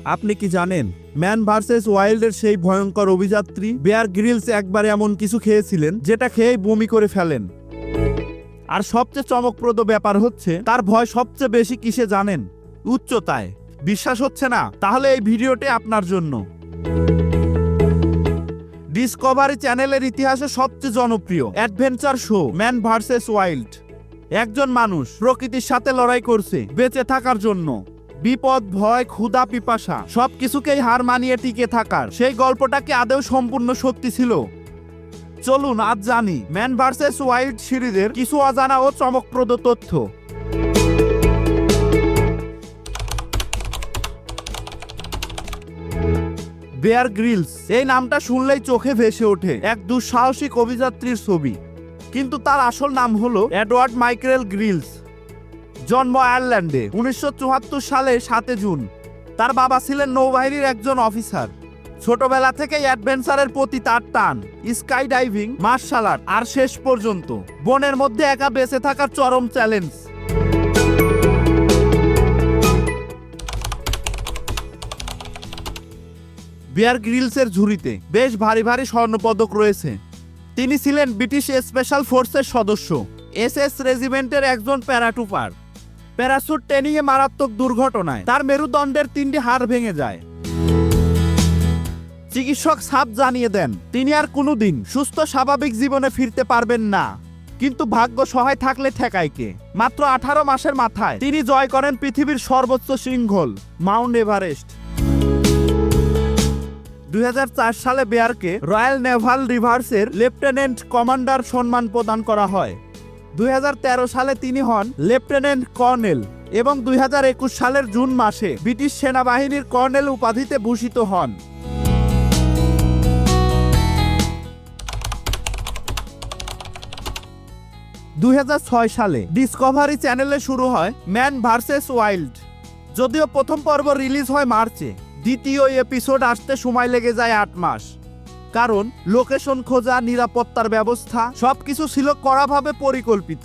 আপনি কি জানেন, ম্যান ভার্সেস ওয়াইল্ডের সেই ভয়ঙ্কর অভিযাত্রী বেয়ার গ্রিলস একবার এমন কিছু খেয়েছিলেন যেটা খেয়েই বমি করে ফেলেন। আর সবচেয়ে চমকপ্রদ ব্যাপার হচ্ছে, তার ভয় সবচেয়ে বেশি কিসে জানেন? উচ্চতায়। বিশ্বাস হচ্ছে না? তাহলে এই ভিডিওটি আপনার জন্য। ডিসকভারি চ্যানেলের ইতিহাসে সবচেয়ে জনপ্রিয় adventure show, Man versus Wild. একজন মানুষ প্রকৃতির সাথে লড়াই করছে, বেঁচে থাকার জন্য। বিপদ, ভয়, ক্ষুধা, পিপাসা সব কিছুকেই হার মানিয়ে টিকে থাকার। সেই গল্পটা কি আদৌ সম্পূর্ণ সত্যি ছিল? চলুন, আজ জানি। ম্যান ভার্সেস ওয়াইল্ড সিরিজের কিছু অজানা ও চমকপ্রদ তথ্য। বেয়ার গ্রিলস, এই নামটা শুনলেই চোখে ভেসে ওঠে এক দুঃসাহসিক অভিযাত্রীর ছবি। কিন্তু তার আসল নাম হলো এডওয়ার্ড মাইকেল গ্রিলস। জন্ম আয়ারল্যান্ডে, উনিশশো চুয়াত্তর সালে সাতে জুন। তার বাবা ছিলেন নৌবাহিনীর একজন অফিসার। ছোটবেলা থেকে অ্যাডভেঞ্চারের প্রতি তার টান স্কাই ডাইভিং মার্শাল আর্ট, আর শেষ পর্যন্ত। বনের মধ্যে একা বেঁচে থাকার চরম চ্যালেঞ্জ। বিয়ার গ্রিলসের ঝুড়িতে বেশ ভারী ভারী স্বর্ণপদক রয়েছে। তিনি ছিলেন ব্রিটিশ স্পেশাল ফোর্সের সদস্য, এস এস রেজিমেন্টের একজন প্যারাটুপার। প্যারাসুট ট্রেনিংয়ে মারাত্মক দুর্ঘটনায়। তার মেরুদণ্ডের তিনটি হাড় ভেঙে যায়। চিকিৎসক সাপ জানিয়ে দেন, তিনি আর কোনোদিন সুস্থ, স্বাভাবিক জীবনে ফিরতে পারবেন না। কিন্তু ভাগ্য সহায় থাকলে ঠেকায় কে? মাত্র আঠারো মাসের মাথায় তিনি জয় করেন পৃথিবীর সর্বোচ্চ শৃঙ্খল, মাউন্ট এভারেস্ট। দুই হাজার চার সালে বেয়ারকে রয়্যাল নেভাল রিভার্সের লেফটেন্যান্ট কমান্ডার সম্মান প্রদান করা হয়। দু হাজার তেরো সালে তিনি হন লেফটেন্যান্ট কর্নেল এবং দুই হাজার একুশ সালের জুন মাসে ব্রিটিশ সেনাবাহিনীর কর্নেল উপাধিতে ভূষিত হন। দু হাজার ছয় সালে ডিসকভারি চ্যানেলে শুরু হয় ম্যান ভার্সেস ওয়াইল্ড। যদিও প্রথম পর্ব রিলিজ হয় মার্চে, দ্বিতীয় এপিসোড আসতে সময় লেগে যায় আট মাস। কারণ লোকেশন খোঁজা, নিরাপত্তার ব্যবস্থা, সবকিছু ছিল কড়াভাবে পরিকল্পিত।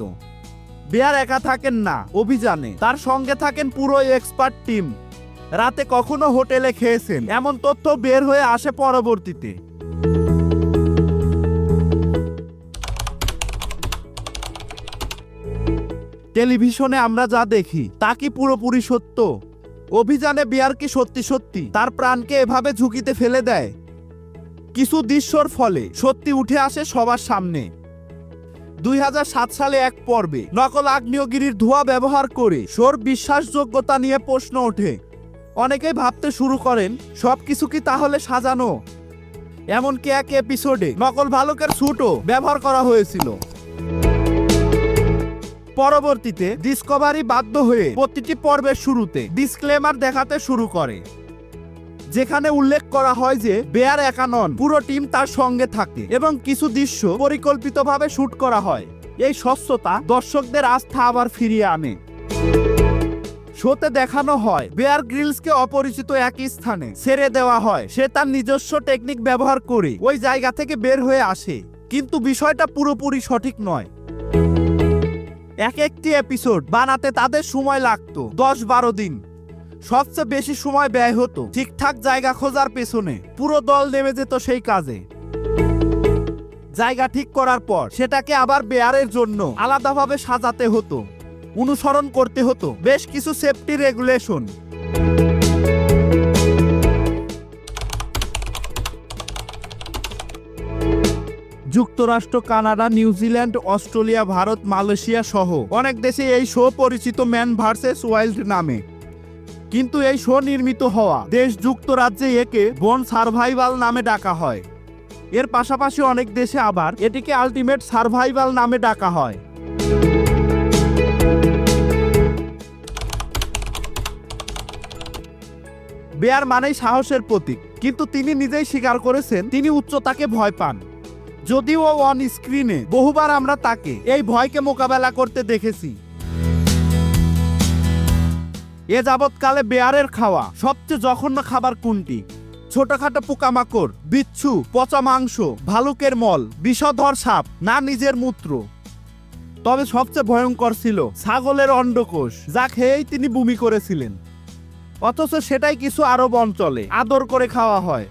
বেয়ার একা থাকেন না, অভিযানে। তার সঙ্গে থাকেন পুরো এক্সপার্ট টিম। রাতে কখনো হোটেলে খেয়েছেন। এমন তথ্য বের হয়ে আসে পরবর্তীতে। টেলিভিশনে আমরা যা দেখি, তা কি পুরোপুরি সত্য? অভিযানে বিয়ার কি সত্যি সত্যি? তার প্রাণকে এভাবে ঝুঁকিতে ফেলে দেয়? কিছু দৃশ্যর ফলে সত্যি উঠে আসে সবার সামনে। দুই হাজার সাত সালে এক পর্বে নকল আগ্নেয়গিরির ধোঁয়া ব্যবহার করে সোর বিশ্বাসযোগ্যতা নিয়ে প্রশ্ন ওঠে। অনেকেই ভাবতে শুরু করেন, সব কিছু কি তাহলে সাজানো? এমনকি এক এপিসোডে নকল ভালুকের স্যুটও ব্যবহার করা হয়েছিল। পরবর্তীতে ডিসকভারি বাধ্য হয়ে প্রতিটি পর্বের শুরুতে ডিসক্লেমার দেখাতে শুরু করে। যেখানে উল্লেখ করা হয় যে বেয়ার একা নন, পুরো টিম তার সঙ্গে থাকে এবং কিছু দৃশ্য পরিকল্পিতভাবে শুট করা হয়। এই স্বচ্ছতা দর্শকদের আস্থা আবার ফিরিয়ে আনে। শোতে দেখানো হয়, বেয়ার গ্রিলসকে অপরিচিত এক স্থানে ছেড়ে দেওয়া হয়। সে তার নিজস্ব টেকনিক ব্যবহার করে ওই জায়গা থেকে বের হয়ে আসে, কিন্তু বিষয়টা পুরোপুরি সঠিক নয়। এক একটি এপিসোড বানাতে তাদের সময় লাগতো, দশ বারো দিন। সবচেয়ে বেশি সময় ব্যয় হতো ঠিকঠাক জায়গা খোঁজার পেছনে। পুরো দল নেমে যেত সেই কাজে। জায়গা ঠিক করার পর সেটাকে আবার বেয়ারের জন্য আলাদাভাবে সাজাতে হতো, অনুসরণ করতে হতো। বেশ কিছু সেফটি রেগুলেশন যুক্তরাষ্ট্র, Canada New Zealand Australia, Bharat, Malaysia সহ অনেক দেশে এই শো পরিচিত ম্যান ভার্সেস ওয়াইল্ড নামে। কিন্তু এই শো নির্মিত হওয়া দেশ যুক্তরাজ্যে একে বন সার্ভাইভাল নামে ডাকা হয়। এর পাশাপাশি অনেক দেশে আবার এটিকে আলটিমেট সার্ভাইভাল নামে ডাকা হয়। বেয়ার মানেই সাহসের প্রতীক, কিন্তু তিনি নিজেই স্বীকার করেছেন তিনি উচ্চতাকে ভয় পান। যদিও অন স্ক্রিনে বহুবার আমরা তাকে এই ভয়কে মোকাবেলা করতে দেখেছি। এ যাবৎকালে বেয়ারের খাওয়া, সবচেয়ে জঘন্য খাবার কোনটি? ছোটখাটো পোকামাকড়, বিচ্ছু, পচা মাংস, ভালুকের মল, বিষধর সাপ, না নিজের মূত্র? তবে সবচেয়ে ভয়ঙ্কর ছিল ছাগলের অন্ডকোষ, যা খেয়েই তিনি বমি করেছিলেন। অথচ সেটাই কিছু আরব অঞ্চলে আদর করে খাওয়া হয়।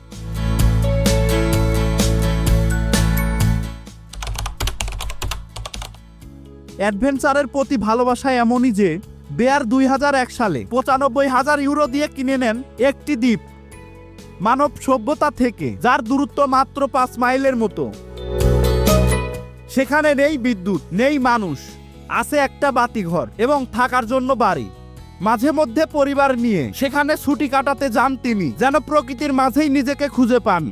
অ্যাডভেঞ্চারের প্রতি ভালোবাসা এমনই যে বেয়ার দুই হাজার এক সালে পঁচানব্বই হাজার ইউরো দিয়ে কিনে নেন একটি দ্বীপ, মানব সভ্যতা থেকে, যার দূরত্ব মাত্র পাঁচ মাইলের মতো। সেখানে নেই বিদ্যুৎ, নেই মানুষ, আছে একটা বাতিঘর এবং থাকার জন্য বাড়ি। মাঝে মধ্যে পরিবার নিয়ে সেখানে ছুটি কাটাতে যান তিনি, যেন প্রকৃতির মাঝেই নিজেকে খুঁজে পান।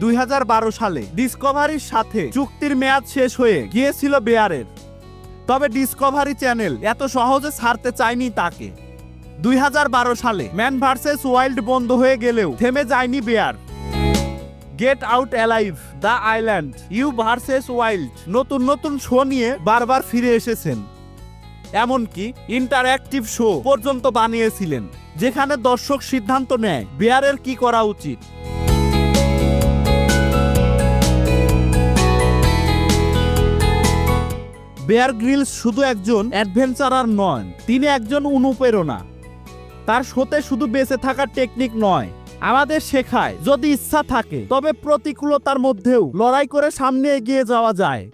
দুই হাজার বারো সালে ডিসকভারির সাথে চুক্তির মেয়াদ শেষ হয়ে গিয়েছিল বেয়ারের তবে ডিসকভারি চ্যানেল এত সহজে ছাড়তে চায়নি তাকে। দুই হাজার বারো সালে ম্যান ভার্সেস ওয়াইল্ড বন্ধ হয়ে গেলেও থেমে যায়নি Bear Get Out Alive The Island You versus Wild নতুন নতুন শো নিয়ে বারবার ফিরে এসেছেন। এমনকি ইন্টারঅ্যাক্টিভ শো পর্যন্ত বানিয়েছিলেন, যেখানে দর্শক সিদ্ধান্ত নেয় বেয়ারের কি করা উচিত। বেয়ার গ্রিলস শুধু একজন অ্যাডভেঞ্চারার নন, তিনি একজন অনুপ্রেরণা। তার শোতে শুধু বেঁচে থাকার টেকনিক নয়, আমাদের শেখায়, যদি ইচ্ছা থাকে, তবে প্রতিকূলতার মধ্যেও লড়াই করে সামনে এগিয়ে যাওয়া যায়।